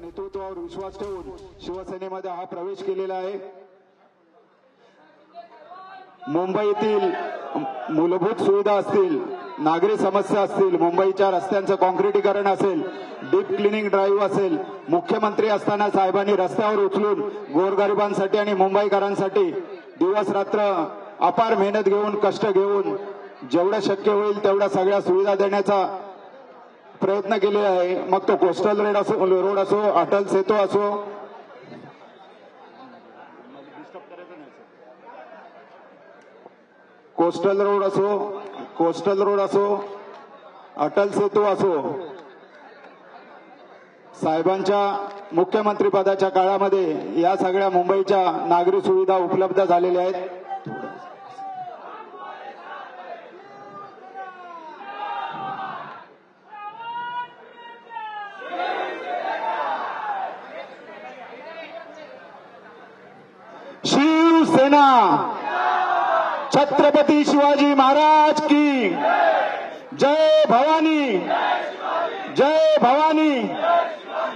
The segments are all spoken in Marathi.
नेतृत्वावर विश्वास ठेवून शिवसेनेमध्ये हा प्रवेश केलेला आहे. मुंबईतील मूलभूत सुविधा असतील नागरी समस्या असतील मुंबईच्या रस्त्यांचं कॉन्क्रिटीकरण असेल डीप क्लिनिंग ड्राईव्ह असेल मुख्यमंत्री असताना साहेबांनी रस्त्यावर उचलून गोरगरिबांसाठी आणि मुंबईकरांसाठी दिवस रात्र अपार मेहनत घेऊन कष्ट घेऊन जेवढं शक्य होईल तेवढ्या सगळ्या सुविधा देण्याचा प्रयत्न केले आहे. मग तो कोस्टल रोड असो रोड असो अटल सेतू असो. कोस्टल रोड असो कोस्टल रोड असो अटल सेतू असो. साहेबांच्या मुख्यमंत्री पदाच्या काळामध्ये या सगळ्या मुंबईच्या नागरी सुविधा उपलब्ध झालेल्या आहेत. शिवसेना। छत्रपती शिवाजी महाराज की। जय भवानी। जय भवानी।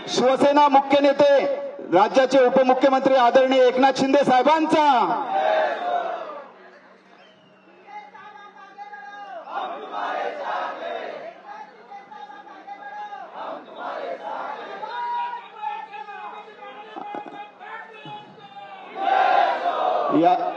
शिवसेना मुख्य नेते राज्याचे उपमुख्यमंत्री आदरणीय एकनाथ शिंदे साहेबांचा। या